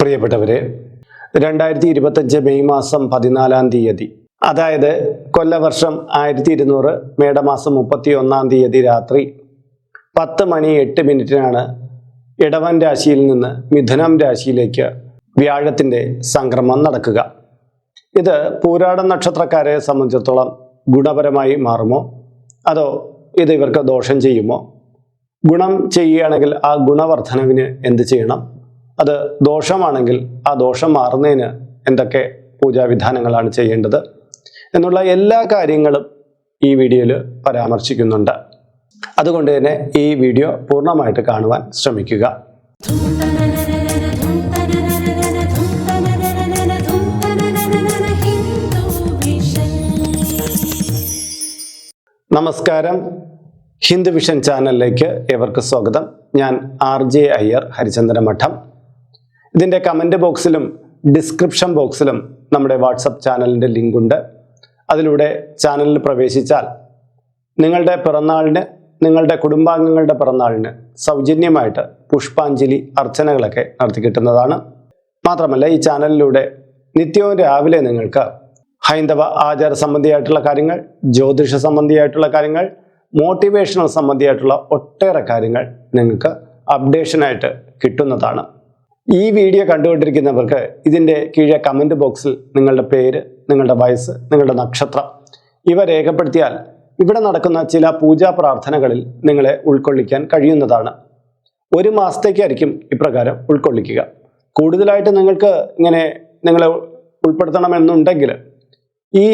പ്രിയപ്പെട്ടവരെ രണ്ടായിരത്തി ഇരുപത്തഞ്ച് മെയ് മാസം പതിനാലാം തീയതി അതായത് കൊല്ലവർഷം ആയിരത്തി ഇരുന്നൂറ് മേടമാസം മുപ്പത്തി ഒന്നാം തീയതി രാത്രി പത്ത് മണി എട്ട് മിനിറ്റിനാണ് ഇടവൻ രാശിയിൽ നിന്ന് മിഥുനം രാശിയിലേക്ക് വ്യാഴത്തിന്റെ സംക്രമം നടക്കുക. ഇത് പൂരാട നക്ഷത്രക്കാരെ സംബന്ധിച്ചിടത്തോളം ഗുണപരമായി മാറുമോ? അതോ ഇത് ഇവർക്ക് ദോഷം ചെയ്യുമോ? ഗുണം ചെയ്യുകയാണെങ്കിൽ ആ ഗുണവർദ്ധനവിന് എന്ത് ചെയ്യണം? അത് ദോഷമാണെങ്കിൽ ആ ദോഷം മാറുന്നതിന് എന്തൊക്കെ പൂജാവിധാനങ്ങളാണ് ചെയ്യേണ്ടത് എന്നുള്ള എല്ലാ കാര്യങ്ങളും ഈ വീഡിയോയിൽ പരാമർശിക്കുന്നുണ്ട്. അതുകൊണ്ട് തന്നെ ഈ വീഡിയോ പൂർണമായിട്ട് കാണുവാൻ ശ്രമിക്കുക. നമസ്കാരം. ഹിന്ദു വിഷൻ ചാനലിലേക്ക് ഏവർക്ക് സ്വാഗതം. ഞാൻ ആർ ജെ അയ്യർ ഹരിചന്ദ്ര മഠം ഇതിന്റെ കമന്റ് ബോക്സിലും ഡിസ്ക്രിപ്ഷൻ ബോക്സിലും നമ്മുടെ വാട്സപ്പ് ചാനലിന്റെ ലിങ്കുണ്ട് അതിലൂടെ ചാനലിൽ പ്രവേശിച്ചാൽ നിങ്ങളുടെ പിറന്നാളിന് നിങ്ങളുടെ കുടുംബാംഗങ്ങളുടെ പിറന്നാളിന് സൗജന്യമായിട്ട് പുഷ്പാഞ്ജലി അർച്ചനകളൊക്കെ നടത്തി കിട്ടുന്നതാണ്. മാത്രമല്ല ഈ ചാനലിലൂടെ നിത്യവും രാവിലെ നിങ്ങൾക്ക് ഹൈന്ദവ ആചാര സംബന്ധിയായിട്ടുള്ള കാര്യങ്ങൾ ജ്യോതിഷ സംബന്ധിയായിട്ടുള്ള കാര്യങ്ങൾ മോട്ടിവേഷണൽ സംബന്ധിയായിട്ടുള്ള ഒട്ടേറെ കാര്യങ്ങൾ നിങ്ങൾക്ക് അപ്ഡേഷനായിട്ട് കിട്ടുന്നതാണ്. ഈ വീഡിയോ കണ്ടുകൊണ്ടിരിക്കുന്നവർക്ക് ഇതിന്റെ കീഴെ കമന്റ് ബോക്സിൽ നിങ്ങളുടെ പേര് നിങ്ങളുടെ വയസ്സ് നിങ്ങളുടെ നക്ഷത്രം ഇവ രേഖപ്പെടുത്തിയാൽ ഇവിടെ നടക്കുന്ന ചില പൂജാ പ്രാർത്ഥനകളിൽ നിങ്ങളെ ഉൾക്കൊള്ളിക്കാൻ കഴിയുന്നതാണ്. ഒരു മാസത്തേക്കായിരിക്കും ഇപ്രകാരം ഉൾക്കൊള്ളിക്കുക. കൂടുതലായിട്ട് നിങ്ങൾക്ക് ഇങ്ങനെ നിങ്ങളെ ഉൾപ്പെടുത്തണമെന്നുണ്ടെങ്കിൽ ഈ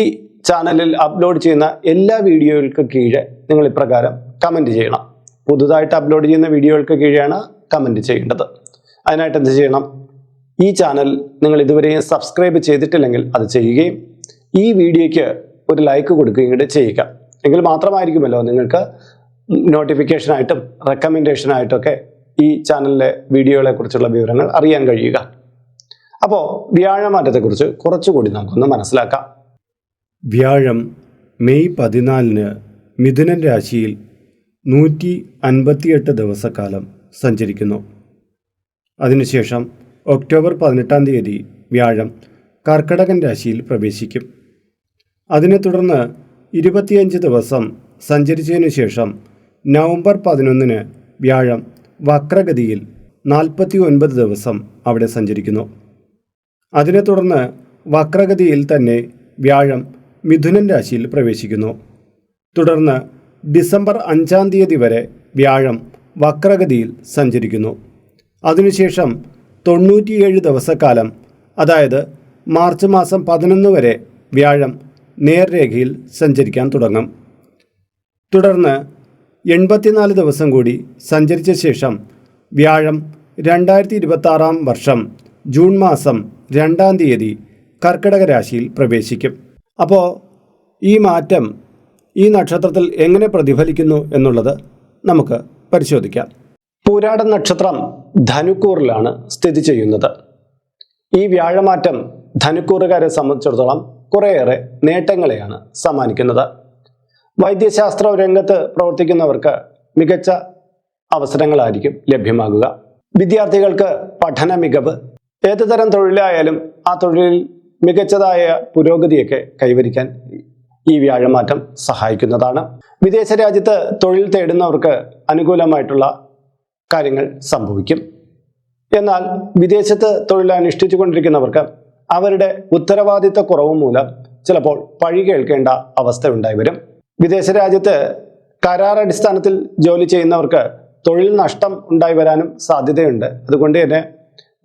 ചാനലിൽ അപ്ലോഡ് ചെയ്യുന്ന എല്ലാ വീഡിയോകൾക്ക് കീഴെ നിങ്ങൾ ഇപ്രകാരം കമന്റ് ചെയ്യണം. പുതുതായിട്ട് അപ്ലോഡ് ചെയ്യുന്ന വീഡിയോകൾക്ക് കീഴെയാണ് കമന്റ് ചെയ്യേണ്ടത്. അതിനായിട്ട് എന്ത് ചെയ്യണം? ഈ ചാനൽ നിങ്ങൾ ഇതുവരെയും സബ്സ്ക്രൈബ് ചെയ്തിട്ടില്ലെങ്കിൽ അത് ചെയ്യുകയും ഈ വീഡിയോയ്ക്ക് ഒരു ലൈക്ക് കൊടുക്കുകയും കൂടെ ചെയ്യുക. എങ്കിൽ മാത്രമായിരിക്കുമല്ലോ നിങ്ങൾക്ക് നോട്ടിഫിക്കേഷനായിട്ടും റെക്കമെൻഡേഷനായിട്ടൊക്കെ ഈ ചാനലിലെ വീഡിയോകളെ കുറിച്ചുള്ള വിവരങ്ങൾ അറിയാൻ കഴിയുക. അപ്പോൾ വ്യാഴമാറ്റത്തെക്കുറിച്ച് കുറച്ചുകൂടി നമുക്കൊന്ന് മനസ്സിലാക്കാം. വ്യാഴം മെയ് പതിനാലിന് മിഥുനൻ രാശിയിൽ നൂറ്റി അൻപത്തിയെട്ട് ദിവസക്കാലം സഞ്ചരിക്കുന്നു. അതിനുശേഷം ഒക്ടോബർ പതിനെട്ടാം തീയതി വ്യാഴം കർക്കടകൻ രാശിയിൽ പ്രവേശിക്കും. അതിനെ തുടർന്ന് ഇരുപത്തിയഞ്ച് ദിവസം സഞ്ചരിച്ചതിനു ശേഷം നവംബർ പതിനൊന്നിന് വ്യാഴം വക്രഗതിയിൽ നാൽപ്പത്തി ഒൻപത് ദിവസം അവിടെ സഞ്ചരിക്കുന്നു. അതിനെ തുടർന്ന് വക്രഗതിയിൽ തന്നെ വ്യാഴം മിഥുനൻ രാശിയിൽ പ്രവേശിക്കുന്നു. തുടർന്ന് ഡിസംബർ അഞ്ചാം തീയതി വരെ വ്യാഴം വക്രഗതിയിൽ സഞ്ചരിക്കുന്നു. അതിനുശേഷം തൊണ്ണൂറ്റിയേഴ് ദിവസക്കാലം അതായത് മാർച്ച് മാസം പതിനൊന്ന് വരെ വ്യാഴം നേർരേഖയിൽ സഞ്ചരിക്കാൻ തുടങ്ങും. തുടർന്ന് എൺപത്തിനാല് ദിവസം കൂടി സഞ്ചരിച്ച ശേഷം വ്യാഴം രണ്ടായിരത്തി ഇരുപത്താറാം വർഷം ജൂൺ മാസം രണ്ടാം തീയതി കർക്കിടക രാശിയിൽ പ്രവേശിക്കും. അപ്പോൾ ഈ മാറ്റം ഈ നക്ഷത്രത്തിൽ എങ്ങനെ പ്രതിഫലിക്കുന്നു എന്നുള്ളത് നമുക്ക് പരിശോധിക്കാം. പൂരാട നക്ഷത്രം ധനുക്കൂറിലാണ് സ്ഥിതി ചെയ്യുന്നത്. ഈ വ്യാഴമാറ്റം ധനുക്കൂറുകാരെ സംബന്ധിച്ചിടത്തോളം കുറേയേറെ നേട്ടങ്ങളെയാണ് സമ്മാനിക്കുന്നത്. വൈദ്യശാസ്ത്ര രംഗത്ത് പ്രവർത്തിക്കുന്നവർക്ക് മികച്ച അവസരങ്ങളായിരിക്കും ലഭ്യമാകുക. വിദ്യാർത്ഥികൾക്ക് പഠന മികവ് ഏതുതരം തൊഴിലായാലും ആ തൊഴിലിൽ മികച്ചതായ പുരോഗതിയൊക്കെ കൈവരിക്കാൻ ഈ വ്യാഴമാറ്റം സഹായിക്കുന്നതാണ്. വിദേശ രാജ്യത്ത് തൊഴിൽ തേടുന്നവർക്ക് അനുകൂലമായിട്ടുള്ള കാര്യങ്ങൾ സംഭവിക്കും. എന്നാൽ വിദേശത്ത് തൊഴിൽ അനുഷ്ഠിച്ചു കൊണ്ടിരിക്കുന്നവർക്ക് അവരുടെ ഉത്തരവാദിത്ത കുറവ് മൂലം ചിലപ്പോൾ പഴി കേൾക്കേണ്ട അവസ്ഥ ഉണ്ടായി വരും. വിദേശ രാജ്യത്ത് കരാർ അടിസ്ഥാനത്തിൽ ജോലി ചെയ്യുന്നവർക്ക് തൊഴിൽ നഷ്ടം ഉണ്ടായി വരാനും സാധ്യതയുണ്ട്. അതുകൊണ്ട് തന്നെ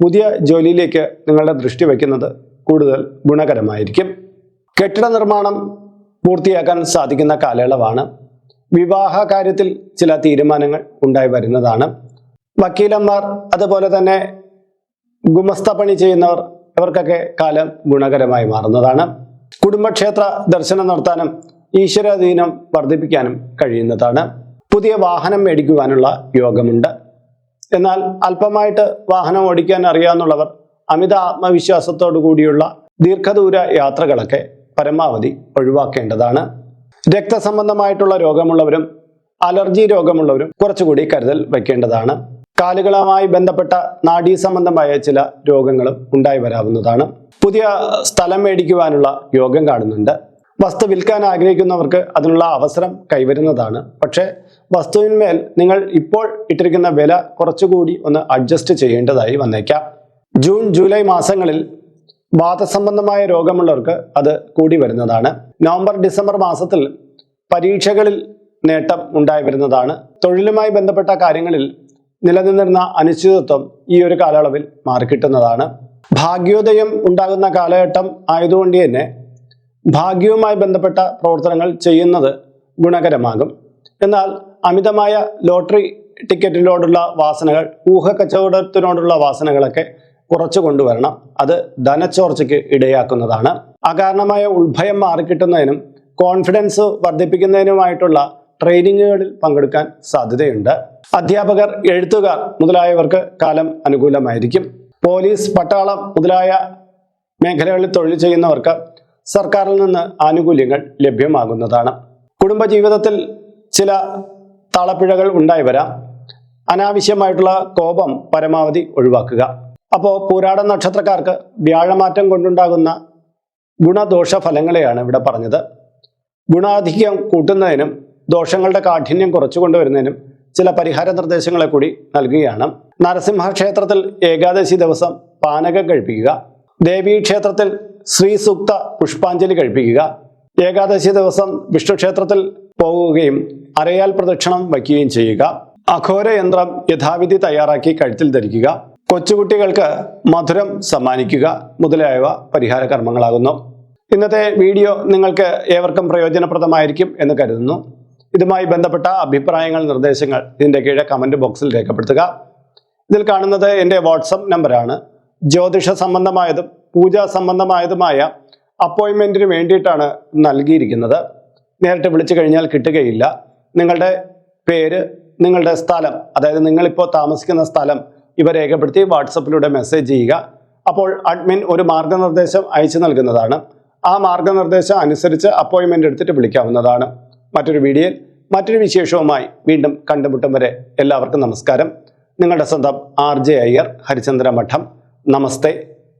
പുതിയ ജോലിയിലേക്ക് നിങ്ങളുടെ ദൃഷ്ടി വയ്ക്കുന്നത് കൂടുതൽ ഗുണകരമായിരിക്കും. കെട്ടിട നിർമ്മാണം പൂർത്തിയാക്കാൻ സാധിക്കുന്ന കാലയളവാണ്. വിവാഹ കാര്യത്തിൽ ചില തീരുമാനങ്ങൾ ഉണ്ടായി വരുന്നതാണ്. വക്കീലന്മാർ അതുപോലെ തന്നെ ഗുമസ്ത പണി ചെയ്യുന്നവർ ഇവർക്കൊക്കെ കാലം ഗുണകരമായി മാറുന്നതാണ്. കുടുംബക്ഷേത്ര ദർശനം നടത്താനും ഈശ്വരാധീനം വർദ്ധിപ്പിക്കാനും കഴിയുന്നതാണ്. പുതിയ വാഹനം മേടിക്കുവാനുള്ള യോഗമുണ്ട്. എന്നാൽ അല്പമായിട്ട് വാഹനം ഓടിക്കാൻ അറിയാവുന്നവർ അമിത ആത്മവിശ്വാസത്തോടു കൂടിയുള്ള ദീർഘദൂര യാത്രകളൊക്കെ പരമാവധി ഒഴിവാക്കേണ്ടതാണ്. രക്തസംബന്ധമായിട്ടുള്ള രോഗമുള്ളവരും അലർജി രോഗമുള്ളവരും കുറച്ചുകൂടി കരുതൽ വയ്ക്കേണ്ടതാണ്. കാലുകളുമായി ബന്ധപ്പെട്ട നാഡീ സംബന്ധമായ ചില രോഗങ്ങളും ഉണ്ടായി വരാവുന്നതാണ്. പുതിയ സ്ഥലം മേടിക്കുവാനുള്ള യോഗം കാണുന്നുണ്ട്. വസ്തു വിൽക്കാൻ ആഗ്രഹിക്കുന്നവർക്ക് അതിനുള്ള അവസരം കൈവരുന്നതാണ്. പക്ഷേ വസ്തുവിന്മേൽ നിങ്ങൾ ഇപ്പോൾ ഇട്ടിരിക്കുന്ന വില കുറച്ചുകൂടി ഒന്ന് അഡ്ജസ്റ്റ് ചെയ്യേണ്ടതായി വന്നേക്കാം. ജൂൺ ജൂലൈ മാസങ്ങളിൽ വാതസംബന്ധമായ രോഗമുള്ളവർക്ക് അത് കൂടി വരുന്നതാണ്. നവംബർ ഡിസംബർ മാസത്തിൽ പരീക്ഷകളിൽ നേട്ടം ഉണ്ടായി വരുന്നതാണ്. തൊഴിലുമായി ബന്ധപ്പെട്ട കാര്യങ്ങളിൽ നിലനിന്നിരുന്ന അനിശ്ചിതത്വം ഈ ഒരു കാലയളവിൽ മാറിക്കിട്ടുന്നതാണ്. ഭാഗ്യോദയം ഉണ്ടാകുന്ന കാലഘട്ടം ആയതുകൊണ്ട് തന്നെ ഭാഗ്യവുമായി ബന്ധപ്പെട്ട പ്രവർത്തനങ്ങൾ ചെയ്യുന്നത് ഗുണകരമാകും. എന്നാൽ അമിതമായ ലോട്ടറി ടിക്കറ്റിനോടുള്ള വാസനകൾ ഊഹക്കച്ചവടത്തിനോടുള്ള വാസനകളൊക്കെ കുറച്ചു കൊണ്ടുവരണം. അത് ധനച്ചോർച്ചയ്ക്ക് ഇടയാക്കുന്നതാണ്. അകാരണമായ ഉത്ഭയം മാറിക്കിട്ടുന്നതിനും കോൺഫിഡൻസ് വർദ്ധിപ്പിക്കുന്നതിനുമായിട്ടുള്ള ട്രെയിനിങ്ങുകളിൽ പങ്കെടുക്കാൻ സാധ്യതയുണ്ട്. അധ്യാപകർ എഴുത്തുകാർ മുതലായവർക്ക് കാലം അനുകൂലമായിരിക്കും. പോലീസ് പട്ടാളം മുതലായ മേഖലകളിൽ തൊഴിൽ ചെയ്യുന്നവർക്ക് സർക്കാരിൽ നിന്ന് ആനുകൂല്യങ്ങൾ ലഭ്യമാകുന്നതാണ്. കുടുംബജീവിതത്തിൽ ചില താളപ്പിഴകൾ ഉണ്ടായി വരാം. അനാവശ്യമായിട്ടുള്ള കോപം പരമാവധി ഒഴിവാക്കുക. അപ്പോൾ പൂരാട നക്ഷത്രക്കാർക്ക് വ്യാഴമാറ്റം കൊണ്ടുണ്ടാകുന്ന ഗുണദോഷ ഫലങ്ങളെയാണ് ഇവിടെ പറഞ്ഞത്. ഗുണാധിക്യം കൂട്ടുന്നതിനും ദോഷങ്ങളുടെ കാഠിന്യം കുറച്ചു കൊണ്ടുവരുന്നതിനും ചില പരിഹാര നിർദ്ദേശങ്ങളെ കൂടി നൽകുകയാണ്. നരസിംഹ ക്ഷേത്രത്തിൽ ഏകാദശി ദിവസം പാനകം കഴിപ്പിക്കുക. ദേവീ ക്ഷേത്രത്തിൽ ശ്രീ സൂക്ത പുഷ്പാഞ്ജലി കഴിപ്പിക്കുക. ഏകാദശി ദിവസം വിഷ്ണു ക്ഷേത്രത്തിൽ പോകുകയും അരയാൽ പ്രദക്ഷിണം വയ്ക്കുകയും ചെയ്യുക. അഘോര യന്ത്രം യഥാവിധി തയ്യാറാക്കി കഴുത്തിൽ ധരിക്കുക. കൊച്ചുകുട്ടികൾക്ക് മധുരം സമ്മാനിക്കുക മുതലായവ പരിഹാര കർമ്മങ്ങളാകുന്നു. ഇന്നത്തെ വീഡിയോ നിങ്ങൾക്ക് ഏവർക്കും പ്രയോജനപ്രദമായിരിക്കും എന്ന് കരുതുന്നു. ഇതുമായി ബന്ധപ്പെട്ട അഭിപ്രായങ്ങൾ നിർദ്ദേശങ്ങൾ ഇതിന്റെ കീഴെ കമന്റ് ബോക്സിൽ രേഖപ്പെടുത്തുക. ഇതിൽ കാണുന്നത് എന്റെ വാട്സപ്പ് നമ്പറാണ് ജ്യോതിഷ സംബന്ധമായതും പൂജാ സംബന്ധമായതുമായ അപ്പോയിൻമെന്റിന് വേണ്ടിയിട്ടാണ് നൽകിയിരിക്കുന്നത്. നേരിട്ട് വിളിച്ചു കഴിഞ്ഞാൽ കിട്ടുകയില്ല. നിങ്ങളുടെ പേര് നിങ്ങളുടെ സ്ഥലം അതായത് നിങ്ങളിപ്പോൾ താമസിക്കുന്ന സ്ഥലം ഇവ രേഖപ്പെടുത്തി വാട്സപ്പിലൂടെ മെസ്സേജ് ചെയ്യുക. അപ്പോൾ അഡ്മിൻ ഒരു മാർഗനിർദ്ദേശം അയച്ചു നൽകുന്നതാണ്. ആ മാർഗനിർദ്ദേശം അനുസരിച്ച് അപ്പോയിൻമെന്റ് എടുത്തിട്ട് വിളിക്കാവുന്നതാണ്. മറ്റൊരു വീഡിയോയിൽ മറ്റൊരു വിശേഷവുമായി വീണ്ടും കണ്ടുമുട്ടും വരെ എല്ലാവർക്കും നമസ്കാരം. നിങ്ങളുടെ സ്വന്തം ആർ ജെ അയ്യർ ഹരിചന്ദ്ര മഠം നമസ്തേ.